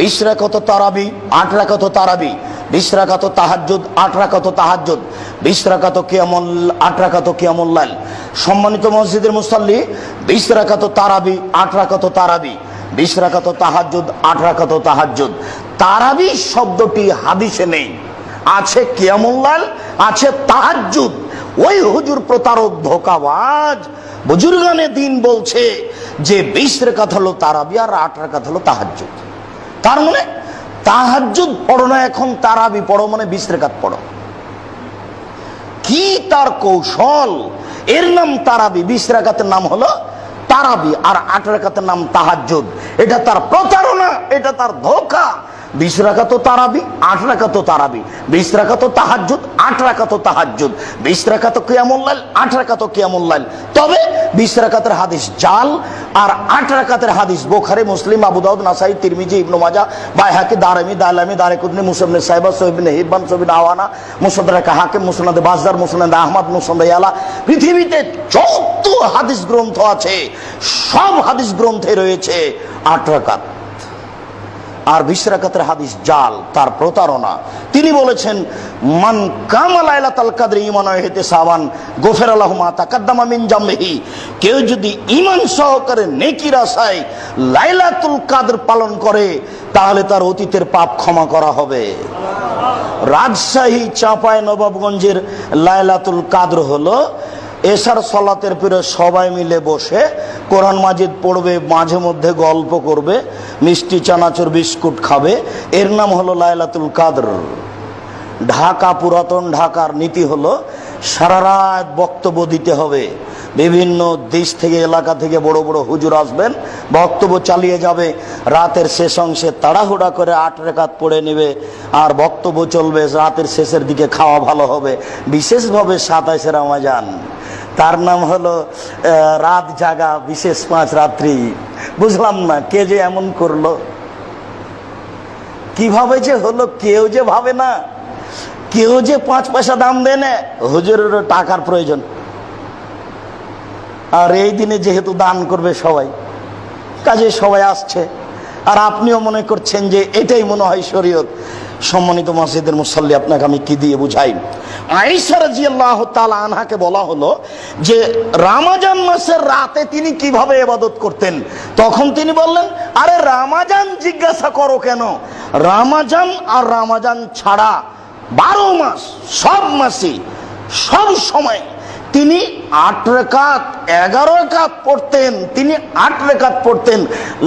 বিশ রাকাত তারাবি আট রাকাত তারাবি। বিশ রাকাত তাহাজ্জুদ আট রাকাত তাহাজ্জুদ। বিশ রাকাত কিয়ামুল আট রাকাত কিয়ামুল্লাল সম্মানিত মসজিদের মুসাল্লি বিশ রাকাত তারাবি আট রাকাত তারাবি। বিশ রাকাত তাহাজ্জুদ আট রাকাত তাহাজ্জুদ। তারাবি শব্দটি হাদিসে নেই। আছে কিয়ামুল্লাল আছে তাহাজ্জুদ। ওই হুজুর প্রতারক, ধোকাবাজ। বুজুর্গানে দিন বলছে যে বিশ রেখাত হলো তারাবি আর আট রেখাত হলো তাহাজ্জুদ। তার মানে তাহাজুদ পড়ো না, এখন তারাবি পড়ো মানে বিশ রেখাত পড়ো। কি তার কৌশল? এর নাম তারাবি, বিশ রেখাতের নাম হলো তারাবি, আর আট রেখাতের নাম তাহাজুদ এটা তার প্রতারণা, এটা তার ধোকা। বিশ রাখা তো তারাবি, আট রাখা তো তারাবি। বিশ রাখা তো তাহাজ্জুদ, আট রাখা তো তাহাজ্জুদ। বিশ রাখা তো কিয়ামুল্লাল আট রাখা তো কিয়ামুল্লাল তবে বিশ রাকাতের হাদিস জাল আর আট রাকাতের হাদিস বোখারে, মুসলিম, আবু দাউদ, নাসাই, তিরমিজি, ইবনু মাজা বাইহাকি দারামি দালামি দারেকুদনি মুসলিম সাহেবা সোহিবিন হিব্বান সোহিবিন আওয়ানা মুসদ্দারা হাকিম, মুসনাদ বাজদার, মুসনাদ আহমদ, মুসনাদ ইয়ালা। পৃথিবীতে যত হাদিস গ্রন্থ আছে, সব হাদিস গ্রন্থে রয়েছে আট রাকাত। আর বিশ রাকাতের হাদিস জাল, তার প্রতারণা। তিনি বলেছেন, মান কামালাইলা তাল কাদের ইমান হেতে সাবান গোফের আল্লাহ মা তাকাদ্দামা মিন জামহি কেউ যদি ইমান সহকারে নেকির আশায় লাইলাতুল কাদের পালন করে, তাহলে তার অতীতের পাপ ক্ষমা করা হবে। রাজশাহী চাঁপায় নবাবগঞ্জের লাইলাতুল কাদর হলো এশার সলাতের পরে সবাই মিলে বসে কোরআন মাজিদ পড়বে, মাঝে মধ্যে গল্প করবে, মিষ্টি চানাচুর বিস্কুট খাবে। এর নাম হলো লায়লাতুল কাদর। ঢাকা পুরাতন ঢাকার নীতি হলো, সারা রাত বক্তব্য দিতে হবে। বিভিন্ন দেশ থেকে, এলাকা থেকে বড় বড় হুজুর আসবেন, বক্তব্য চালিয়ে যাবে, রাতের শেষ অংশে তাড়াহুড়া করে আট রেখাত পড়ে নেবে, আর বক্তব্য চলবে, রাতের শেষের দিকে খাওয়া ভালো হবে। বিশেষভাবে সাতাইশে রমাজান। তার নাম হলো রাত জাগা, বিশেষ পাঁচ রাত্রি। বুঝলাম না, কে যে এমন করল? কীভাবে যে হলো, কেউ যে ভাবে না? কেউ যে পাঁচ পয়সা দাম দেয় না? হুজুরেরও টাকার প্রয়োজন। আর এই দিনে যেহেতু দান করবে সবাই, কাজে সবাই আসছে। আর আপনিও মনে করছেন যে এটাই মনে হয় শরীয়ত। সম্মানিত মসজিদের মুসল্লি, আপনাকে আমি কি দিয়ে বুঝাই? আইসার জিয়াল্লাহ তালা আনহাকে বলা হলো যে, রামাজান মাসের রাতে তিনি কীভাবে এবাদত করতেন? তখন তিনি বললেন, আরে রামাজান জিজ্ঞাসা করো কেন? রামাজান আর রামাজান ছাড়া বারো মাস সব মাসে সব সময় তিনি আট রেখাত, এগারো রেখাত পড়তেন, তিনি আট রেখাত পড়তেন।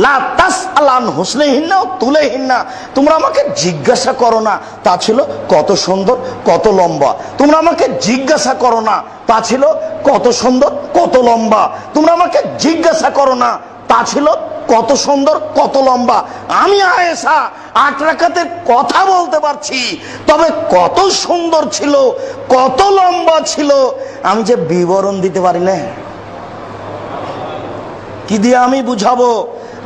লা তাস আলান তুলেহীন তুলেহিনা তোমরা আমাকে জিজ্ঞাসা করো না, তা ছিল কত সুন্দর, কত লম্বা। তোমরা আমাকে জিজ্ঞাসা করো না, তা ছিল কত সুন্দর, কত লম্বা। তোমরা আমাকে জিজ্ঞাসা করো না, তা ছিল কত সুন্দর, কত লম্বা। আমি আয়েশা, আট রাকাতের কথা বলতে পারছি, তবে কত সুন্দর ছিল, কত লম্বা ছিল, আমি যে বিবরণ দিতে পারি না কি দিয়ে আমি বুঝাবো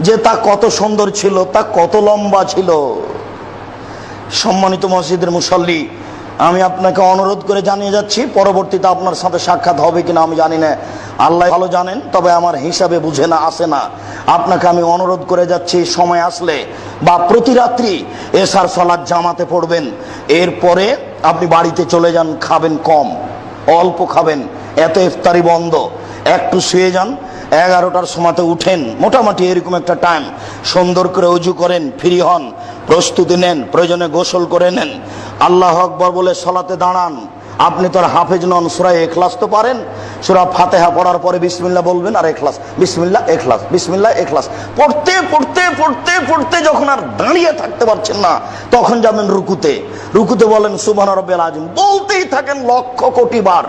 যে তা কত সুন্দর ছিল, তা কত লম্বা ছিল? সম্মানিত মসজিদের মুসল্লি আমি আপনাকে অনুরোধ করে জানিয়ে যাচ্ছি, পরবর্তীতে আপনার সাথে সাক্ষাৎ হবে কিনা আমি জানি না। আল্লাহ ভালো জানেন, তবে আমার হিসাবে বুঝে না, আসে না। আপনাকে আমি অনুরোধ করে যাচ্ছি, সময় আসলে বা প্রতি রাত্রি এসার সলাদ জামাতে পড়বেন। এরপরে আপনি বাড়িতে চলে যান, খাবেন কম, অল্প খাবেন, এত ইফতারি বন্ধ। একটু শুয়ে যান এগারোটার সময়তে উঠেন। মোটামুটি এরকম একটা টাইম সুন্দর করে উজু করেন, ফ্রি হন, প্রস্তুতি নেন, প্রয়োজনে গোসল করে নেন। আল্লাহ আকবর বলে, সলাতে দাঁড়ান। আপনি তো আর হাফেজ নন। সুরায় এখলাস তো পারেন। সুরা ফাতেহা পড়ার পরে বিসমিল্লা বলবেন, আর এখলাস বিসমিল্লা এখলাস বিসমিল্লা এখলাস পড়তে পড়তে পড়তে পড়তে যখন আর দাঁড়িয়ে থাকতে পারছেন না, তখন যাবেন রুকুতে। রুকুতে বলেন, সুবহান রব্বিল আজিম বলতেই থাকেন লক্ষ কোটি বার।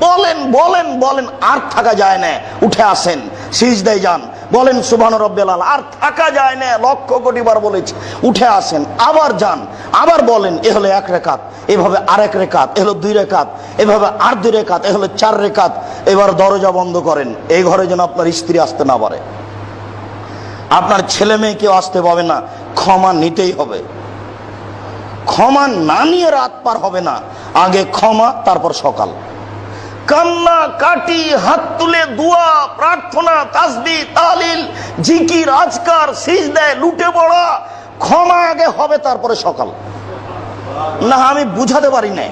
বলেন বলেন বলেন, আর থাকা যায় না, উঠে আসেন, সিজদায় যান। বলেন, সুবহান রব্বিল আলা আর থাকা যায় না, লক্ষ কোটি বার বলেছি, উঠে আসেন, আবার যান, আবার বলেন, এ হলো এক রেখাত, এভাবে আরেক রেখাত, এ হলো দুই রেখাত, এভাবে আর দুই রেখাত, এ হলো চার রেখাত, এবার দরজা বন্ধ করেন, এই ঘরে যেন আপনার স্ত্রী আসতে না পারে। আপনার ছেলে মেয়ে কেউ আসতে পাবে না, ক্ষমা নিতেই হবে। ক্ষমা না নিয়ে রাত পার হবে না, আগে ক্ষমা, তারপর সকাল। কান্না, কাটি, হাত তুলে দোয়া, প্রার্থনা, তাসবি, তালিল, জিকির, আজকার, সিজদায় লুটে পড়া, ক্ষমা আগে হবে তারপরে সকাল। না, আমি বুঝাতে পারি না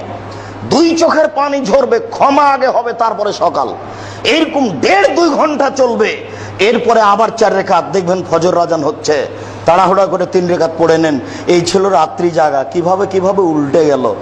দুই চোখের পানি ঝরবে, ক্ষমা আগে হবে তারপরে সকাল। এরকম দেড় দুই ঘণ্টা চলবে। এরপরে আবার চার রেখাত, দেখবেন ফজর রাজান হচ্ছে। তাড়াহুড়া করে তিন রেখাত পড়ে নেন। এই ছিল রাত্রি জাগা। কীভাবে কীভাবে উল্টে গেল?